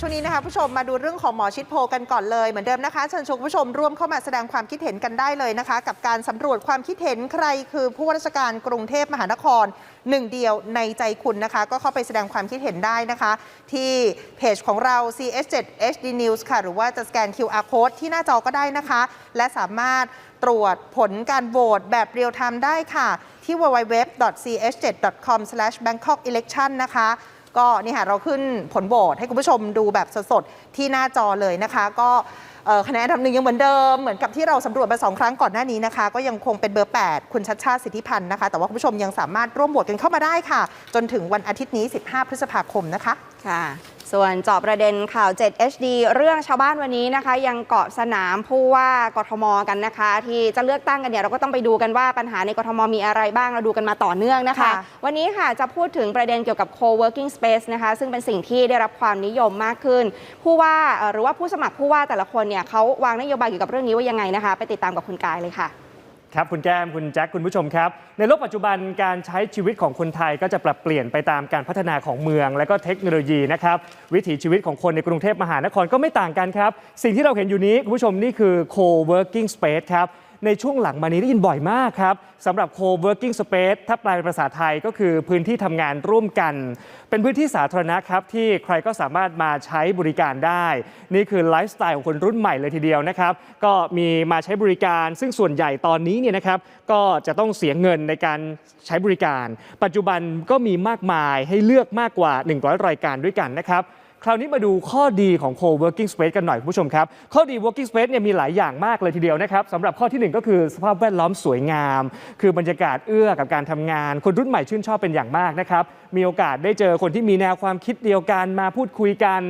ช่วงนี้นะคะผู้ชมมาดูเรื่องของหมอชิดโพกันก่อนเลยเหมือนเดิมนะคะเชิญชวนผู้ชมร่วมเข้ามาแสดงความคิดเห็นกันได้เลยนะคะ กับการสำรวจความคิดเห็นใครคือผู้ว่าราชการกรุงเทพมหานครหนึ่งเดียวในใจคุณนะคะ ก็เข้าไปแสดงความคิดเห็นได้นะคะ ที่เพจของเรา CS7 HD News ค่ะ หรือว่าจะสแกน QR code ที่หน้าจอก็ได้นะคะ และสามารถตรวจผลการโหวตแบบเรียลไทม์ได้ค่ะ ที่ www.ch7.com/bangkokelection นะคะ ก็นี่ค่ะเราขึ้นผลโหวตให้คุณผู้ชมดูแบบสดๆ ที่หน้าจอเลยนะคะ ก็คะแนนอันดับหนึ่งยังเหมือนเดิม เหมือนกับที่เราสำรวจมาสองครั้งก่อนหน้านี้นะคะ ก็ยังคงเป็นเบอร์ 8 คุณชัดชาติสิทธิพันธ์นะคะ แต่ว่าคุณผู้ชมยังสามารถร่วมโหวตกันเข้ามาได้ค่ะ จนถึงวันอาทิตย์นี้ 15 พฤษภาคมนะคะ ค่ะ ส่วนเจอบประเด็นข่าว 7 HD เรื่องชาวบ้านวันนี้นะคะ ยังเกาะสนามผู้ว่ากทมกันนะคะ ที่จะเลือกตั้งกันเนี่ยเราก็ต้องไปดูกันว่าปัญหาในกทมมีอะไรบ้างเราดูกันมาต่อเนื่องนะคะค่ะวันนี้ค่ะจะพูดถึงประเด็นเกี่ยวกับ co-working space นะคะ ซึ่งเป็นสิ่งที่ได้รับความนิยมมากขึ้น ผู้ว่าเอ่อหรือว่าผู้สมัครผู้ว่าแต่ละคนเนี่ยเขาวางนโยบายเกี่ยวกับเรื่องนี้ว่ายังไงนะคะ ไปติดตามกับคุณกายเลยค่ะ ครับ คุณแก้มคุณแจ็คคุณผู้ชมครับ ในโลกปัจจุบันการใช้ชีวิตของคนไทยก็จะปรับเปลี่ยนไปตามการพัฒนาของเมือง และก็เทคโนโลยีนะครับวิถีชีวิตของคนในกรุงเทพมหานครก็ไม่ต่างกันครับ สิ่งที่เราเห็นอยู่นี้คุณผู้ชมนี่คือ co-working space ครับ ในช่วงหลังมานี้ได้ยินบ่อยมากครับสำหรับ co-working space ถ้าแปลเป็นภาษาไทยก็คือพื้นที่ทำงานร่วมกัน เป็นพื้นที่สาธารณะครับที่ใครก็สามารถมาใช้บริการได้ นี่คือไลฟ์สไตล์ของคนรุ่นใหม่เลยทีเดียวนะครับ ก็มีมาใช้บริการ ซึ่งส่วนใหญ่ตอนนี้เนี่ยนะครับก็จะต้องเสียเงินในการใช้บริการ ปัจจุบันก็มีมากมายให้เลือกมากกว่า 100 รายการด้วยกันนะครับ คราวนี้มาดูข้อดีของ co-working space กันหน่อยคุณผู้ชมครับ ข้อดี working space เนี่ยมีหลายอย่างมากเลยทีเดียวนะครับสำหรับข้อทีหนึ่1 ก็คือสภาพแวดล้อมสวยงาม คือบรรยากาศเอื้อกับการทำงาน คนรุ่นใหม่ชื่นชอบเป็นอย่างมากนะครับ มีโอกาสได้เจอคนที่มีแนวความคิดเดียวกันมาพูดคุยกัน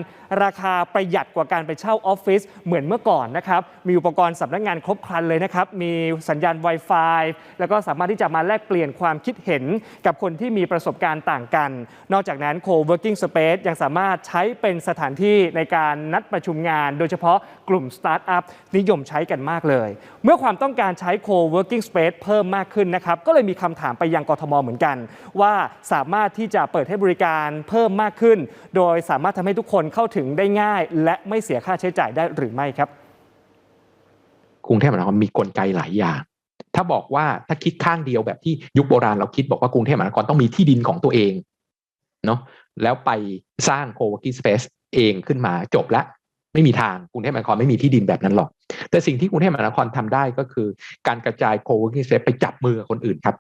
ราคาประหยัดกว่าการไปเช่าออฟฟิศเหมือนเมื่อก่อนนะครับ มีอุปกรณ์สำนักงานครบครันเลยนะครับ มีสัญญาณ Wi-Fi แล้วก็สามารถที่จะมาแลกเปลี่ยนความคิดเห็นกับคนที่มีประสบการณ์ต่างกัน นอกจากนั้น co-working space ยังสามารถใช้เป็นสถานที่ในการนัดประชุมงาน โดยเฉพาะกลุ่มสตาร์ทอัพนิยมใช้กันมากเลย เมื่อความต้องการใช้ co-working space เพิ่มมากขึ้นนะครับ ก็เลยมีคำถามไปยังกทมเหมือนกัน ว่าสามารถที่จะเปิดให้บริการเพิ่มมากขึ้น โดยสามารถทำให้ทุกคนเข้าถึงได้ง่าย และไม่เสียค่าใช้จ่ายได้หรือไม่ครับกรุงเทพมหานครมีกลไกหลายอย่างถ้าบอกว่าถ้าคิดข้างเดียวแบบที่ยุคโบราณเราคิดบอกว่ากรุงเทพมหานครต้องมีที่ดินของตัวเอง เนาะแล้วไปสร้าง co-working space เองขึ้นมาจบละไม่มีทางกรุงเทพมหานครไม่มีที่ดินแบบนั้นหรอก แต่สิ่งที่กรุงเทพมหานครทำได้ก็คือ การกระจาย co-working space ไปจับมือกับคนอื่นครับ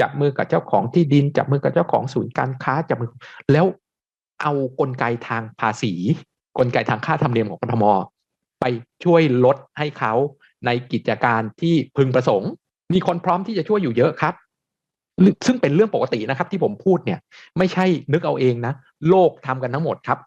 จับมือกับเจ้าของที่ดิน จับมือกับเจ้าของศูนย์การค้าจับมือ แล้วเอากลไกทางภาษี กลไกทางค่าธรรมเนียมของกทมไปช่วยลดให้เขาในกิจการที่พึงประสงค์ มีคนพร้อมที่จะช่วยอยู่เยอะครับ ซึ่งเป็นเรื่องปกตินะครับ ที่ผมพูดเนี่ย ไม่ใช่นึกเอาเองนะ โลกทำกันทั้งหมดครับ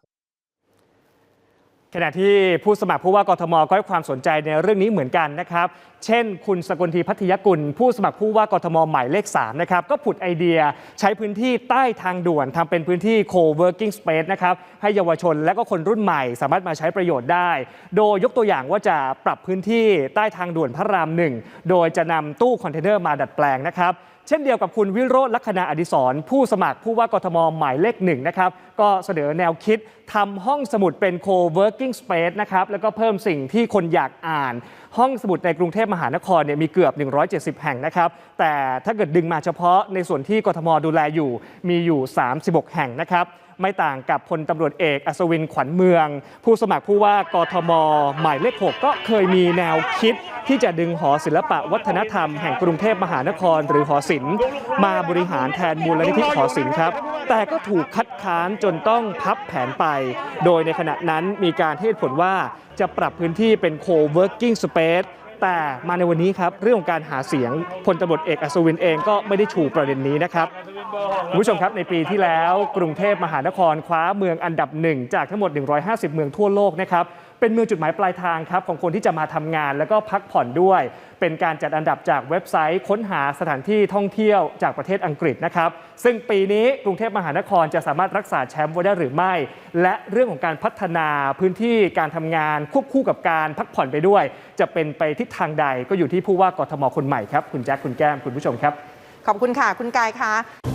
ขณะที่ผู้สมัครผู้ว่ากทมก็ให้ความสนใจในเรื่องนี้เหมือนกันนะครับ เช่น คุณสกลทีพัทยกุล ผู้สมัครผู้ว่ากทมหมายเลข3นะครับก็ผุดไอเดียใช้พื้นที่ใต้ทางด่วนทำเป็นพื้นที่ co-working space นะครับให้เยาวชนและก็คนรุ่นใหม่สามารถมาใช้ประโยชน์ได้ โดยยกตัวอย่างว่าจะปรับพื้นที่ใต้ทางด่วนพระรามหนึ่งโดยจะนำตู้คอนเทนเนอร์มาดัดแปลงนะครับ เช่นเดียวกับคุณวิโรจน์ลักษณะอดิศรผู้สมัครผู้ว่ากทมหมายเลขหนึ่งนะครับก็เสนอแนวคิดทำห้องสมุดเป็น co-working space นะครับแล้วก็เพิ่มสิ่งที่คนอยากอ่าน ห้องสมุดในกรุงเทพมหานครเนี่ยมีเกือบ 170 แห่งนะครับ แต่ถ้าเกิดดึงมาเฉพาะในส่วนที่กทมดูแลอยู่มีอยู่ 36 แห่งนะครับไม่ต่างกับพลตำรวจเอกอัศวินขวัญเมือง ผู้สมัครผู้ว่ากทม หมายเลข 6 ก็เคยมีแนวคิด ที่จะดึงหอศิลปะวัฒนธรรมแห่งกรุงเทพมหานคร หรือหอศิลป์มาบริหารแทนมูลนิธิหอศิลป์ครับ แต่ก็ถูกคัดค้านจนต้องพับแผนไป โดยในขณะนั้นมีการให้เหตุผลว่า จะปรับพื้นที่เป็น co-working space แต่มาในวันนี้ครับเรื่องของการหาเสียงพลตบดเอกอัศวินเองก็ไม่ได้ชูประเด็นนี้นะครับคุณผู้ชมครับในปีที่แล้วกรุงเทพมหานครคว้าเมืองอันดับหนึ่งจากทั้งหมด 150 เมืองทั่วโลกนะครับ เป็นเมืองจุดหมายปลายทางครับของคนที่จะมาทำงาน แล้วก็พักผ่อนด้วย เป็นการจัดอันดับจากเว็บไซต์ค้นหาสถานที่ท่องเที่ยวจากประเทศอังกฤษนะครับ ซึ่งปีนี้กรุงเทพมหานครจะสามารถรักษาแชมป์ไว้ได้หรือไม่ และเรื่องของการพัฒนาพื้นที่การทำงานควบคู่กับการพักผ่อนไปด้วย จะเป็นไปทิศทางใดก็อยู่ที่ผู้ว่ากทมคนใหม่ครับคุณแจ็คคุณแก้มคุณผู้ชมครับ ขอบคุณค่ะคุณกายค่ะ